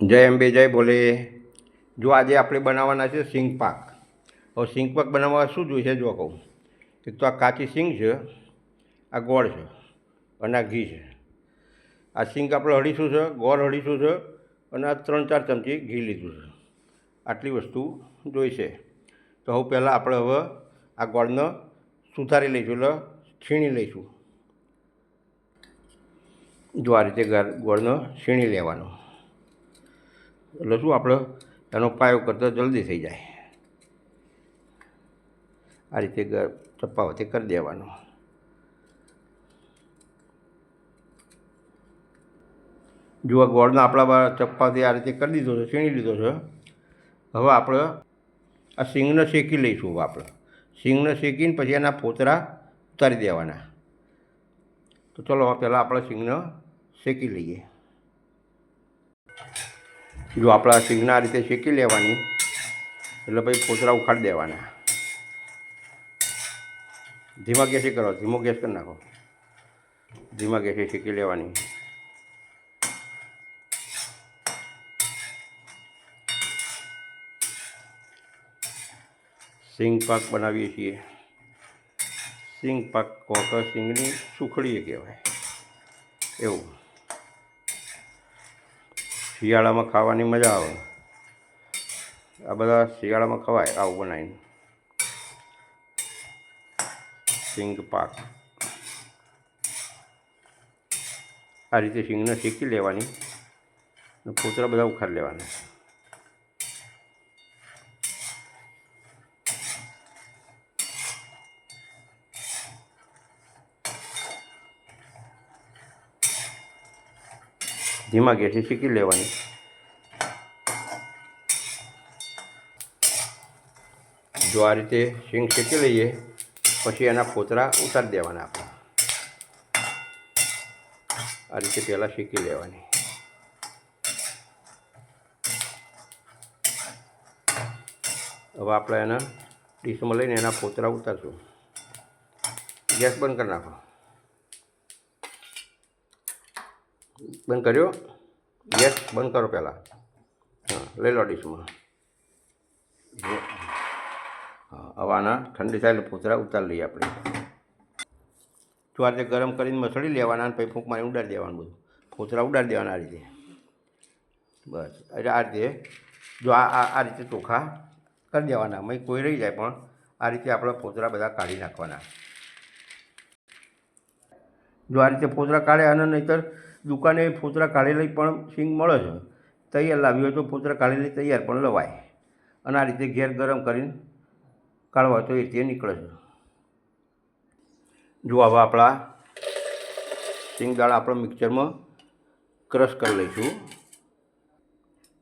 જય અંબે, જય બોલે. જો આજે આપણે બનાવવાના છે સિંગ પાક. હવે સિંગ પાક બનાવવા શું જોઈશે જો કહું. એક તો આ કાચી સિંગ છે, આ ગોળ છે અને આ ઘી છે. આ સિંગ આપણે હળીશું છે, ગોળ હળીશું છે અને આ ત્રણ ચાર ચમચી ઘી લીધું છે. આટલી વસ્તુ જોઈશે. તો હવે પહેલાં આપણે હવે આ ગોળને સુધારી લઈશું, એટલે છીણી લઈશું. જો આ રીતે ગોળનો છીણી લેવાનો. એટલે શું આપણે એનો પાયો કરતાં જલ્દી થઈ જાય. આ રીતે ચપ્પાવતી કરી દેવાનો. જો આ ગોળના આપણા ચપ્પાથી આ રીતે કરી દીધો છે, છીણી લીધો છે, હવે આપણે આ સિંગને શેકી લઈશું આપણે. સિંગને શેકીને પછી એના પોતરા ઉતારી દેવાના. તો ચલો, પહેલાં આપણે સિંગને શેકી લઈએ. જો આપણા સિંગના રીતે શેકી લેવાની, એટલે પછી પોતરા ઉખાડી દેવાના. ધીમા ગેસે કરો, ધીમો ગેસ કરી નાખો. ધીમા ગેસે શેકી લેવાની. સિંગ પાક બનાવીએ છીએ. સિંગ પાક કોક સિંગની સુખડીએ કહેવાય. એવું. શિયાળામાં ખાવાની મજા આવે. આ બધા શિયાળામાં ખવાય, આવું બનાવીને. સિંગ પાક. આ રીતે સિંગને શેકી લેવાની અને બધા ઉખાડી લેવાના. ધીમા ગેસે શેકી લેવાની. જો આ રીતે શીંગ શેકી લઈએ, પછી એના ફોતરા ઉતારી દેવાના આપણે. આ રીતે પહેલાં શેકી લેવાની. હવે આપણે એના ડીશમાં લઈને એના ફોતરા ઉતારશું. ગેસ બંધ કરી નાખો. બંધ કર્યો? ગેસ બંધ કરો પહેલાં. હા, લઈ લો ડીશમાં. હા, હવાના ઠંડી થાય એટલે પૂતરા ઉતારી લઈએ આપણે. જો આ રીતે ગરમ કરીને મસળી લેવાના અને પછી ફૂંક મારી ઉડાડી દેવાનું બધું. પૂતરા ઉડાડી દેવાના આ રીતે. બસ, એટલે આ રીતે જો આ આ રીતે ચોખા કરી દેવાના. મય કોઈ રહી જાય, પણ આ રીતે આપણે પોતરા બધા કાઢી નાખવાના. જો આ રીતે ફોતરા કાઢે અને નહીંતર દુકાને ફોતરા કાઢેલી પણ સિંગ મળે છે. તૈયાર લાવી હોય તો ફોતરા કાઢેલી તૈયાર પણ લવાય. અને આ રીતે ઘેર ગરમ કરીને કાઢવા તો એ રીતે નીકળે છે. જો હવે આપણા સિંગદાણા આપણે મિક્સરમાં ક્રશ કરી લઈશું.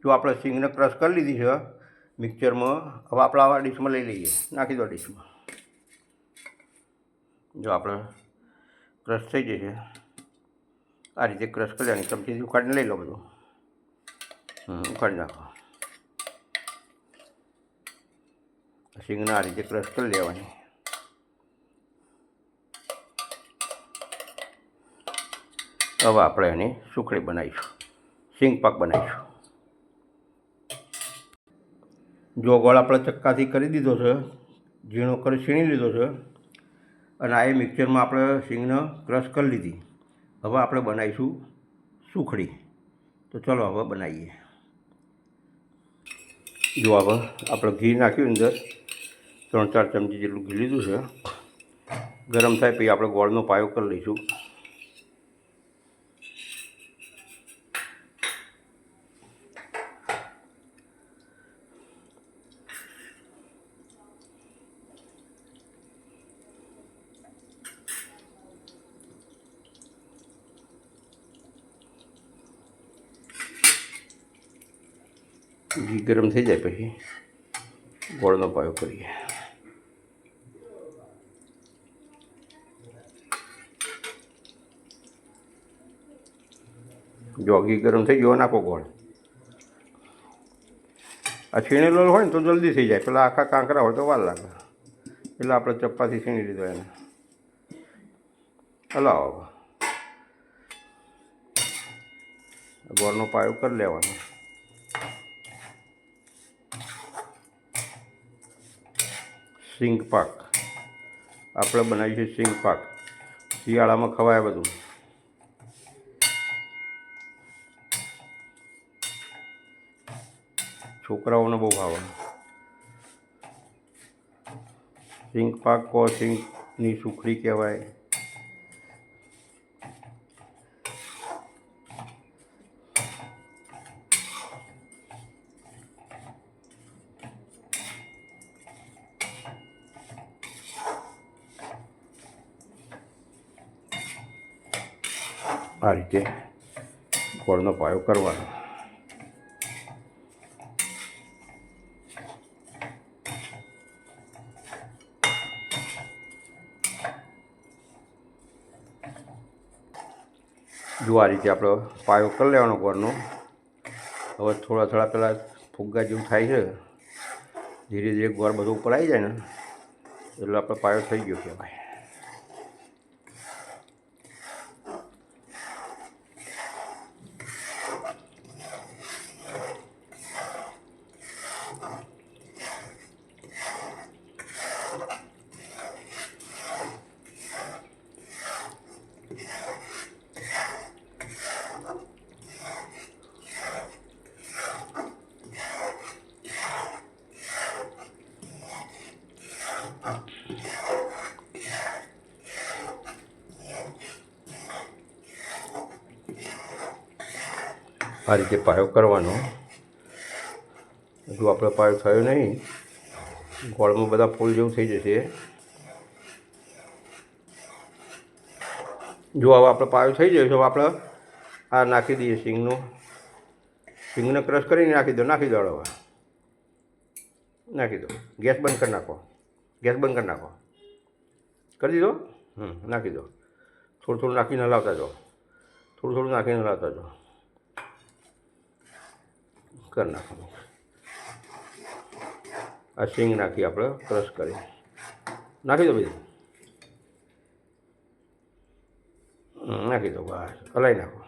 જો આપણે સિંગને ક્રશ કરી લીધી છે, મિક્સરમાં હવે આપણે આવા ડીશમાં લઈ લઈએ. નાખી દો ડીશમાં. જો આપણે ક્રશ થઈ જશે. આ રીતે ક્રશ કરી લેવાની. ચમચીથી ઉખાડીને લઈ લો બધું. ઉખાડી નાખો. સિંગને આ રીતે ક્રશ કરી લેવાની. હવે આપણે એની સુખડી બનાવીશું. સિંગ પાક બનાવીશું. જો ગોળ આપણે ચક્કાથી કરી દીધો છે, ઝીણો કરી છીણી લીધો છે, અને આ મિક્સરમાં આપણે સિંગને ક્રશ કરી લીધી. હવે આપણે બનાવીશું સુખડી. તો ચલો હવે બનાવીએ. જો હવે આપણે ઘી નાખ્યું અંદર, ત્રણ ચાર ચમચી જેટલું ઘી લીધું છે. ગરમ થાય પછી આપણે ગોળનો પાયો કરી લઈશું. ઘી ગરમ થઈ જાય પછી ગોળનો પાયો કરીએ. જો ઘી ગરમ થઈ ગયો નાખો ગોળ. આ છીણેલો હોય ને તો જલ્દી થઈ જાય. પેલા આખા કાંકરા હોય તો વાર લાગે. એટલે આપણે ચપ્પાથી છીણી લીધો એને. હલાવો ગોળનો પાયો કરી લેવાનો. સિંગ પાક. આપણે બનાવીએ છીએ સિંગ પાક. શિયાળામાં ખવાય બધું. છોકરાઓને બહુ ભાવે. સિંગ પાક કો સિંગની સુખડી કહેવાય. આ રીતે ગોળનો પાયો કરવાનો. જો આ રીતે આપણો પાયો કરી લેવાનો ગોળનો. હવે થોડા થોડા પહેલાં ફુગ્ગા જેવું થાય છે, ધીરે ધીરે ગોળ બધું ઉપર આવી જાય ને, એટલે આપણો પાયો થઈ ગયો કહેવાય. આ રીતે પાયો કરવાનો. જો આપણો પાયો થયો નહીં. ગોળમાં બધા ફૂલ જેવું થઈ જશે. જો હવે આપણો પાયો થઈ જાય તો આપણે આ નાખી દઈએ સિંગનું. સિંગને ક્રશ કરીને નાખી દો નાખી દો હવે. નાખી દો. ગેસ બંધ કરી નાખો. ગેસ બંધ કરી નાખો. કરી દીધો? હમ, નાખી દો. થોડું થોડું નાખીને હલાવતા જાઓ. થોડું થોડું નાખીને હલાવતા જાઓ. કરી નાખવાનું. આ સિંગ નાખી આપણે ક્રશ કરી. નાખી દો બીજું. નાખી દો બસ. હલાવી નાખો.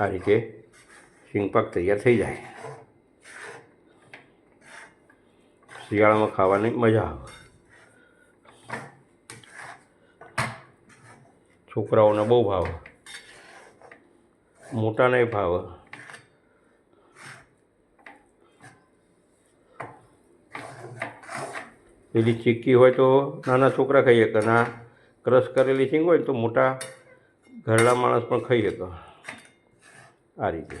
આ રીતે સિંગ પાક તૈયાર થઈ જાય. શિયાળામાં ખાવાની મજા આવે. છોકરાઓને બહુ ભાવે. મોટાને ભાવે. પેલી ચીક્કી હોય તો નાના છોકરા ખાઈ શકે, ના ક્રશ કરેલી સિંગ હોય તો મોટા ઘરડા માણસ પણ ખાઈ શકે. આ રીતે.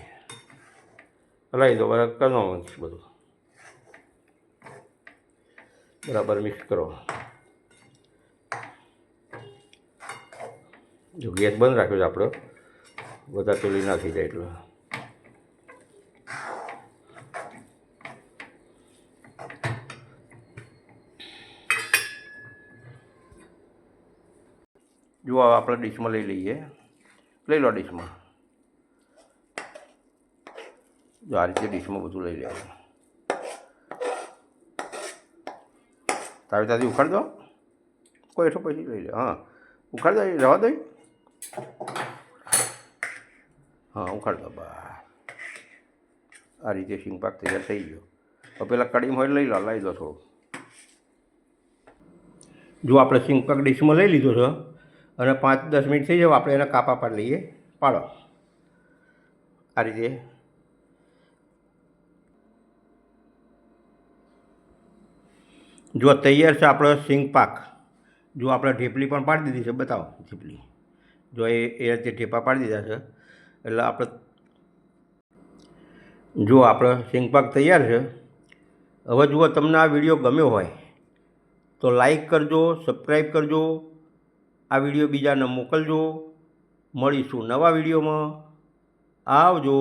હલાવી દો બરાબર કરવાનું બધું. બરાબર મિક્સ કરો. જો ગેસ બંધ રાખ્યો છે આપણો બધા પેલી નાખી જાય એટલે. જો આપણે ડીશમાં લઈ લઈએ. લઈ લો ડીશમાં. જો આ રીતે ડીશમાં બધું લઈ લેવાનું તાવી તાજી ઉખાડ દો. કોઈ એઠો પછી લઈ લે. હા. ઉખાડ દો રવા દો હા, ઉખાડ બસ આ રીતે સિંગ પાક તૈયાર થઈ ગયો. હવે પેલા કઢીમાં હોય લઈ લો લઈ લો થોડું. જો આપણે સિંગ પાક ડીશમાં લઈ લીધો છે, અને પાંચ દસ મિનિટ થઈ જાય આપણે એના કાપા પાડી લઈએ. પાડો. આ રીતે. જો તૈયાર છે આપણો સિંગ પાક, જો આપણે ઢેપલી પણ પાડી દીધી છે, બતાવો ઢેપલી. જો એ એ રીતે ઢેપા પાડી દીધા છે, એટલે આપણે જો આપણો સિંગપાક તૈયાર છે, હવે જુઓ તમને આ વીડિયો ગમ્યો હોય, તો લાઈક કરજો, સબસ્ક્રાઈબ કરજો, આ વીડિયો બીજાને મોકલજો. મળીશું નવા વિડીયોમાં. આવજો.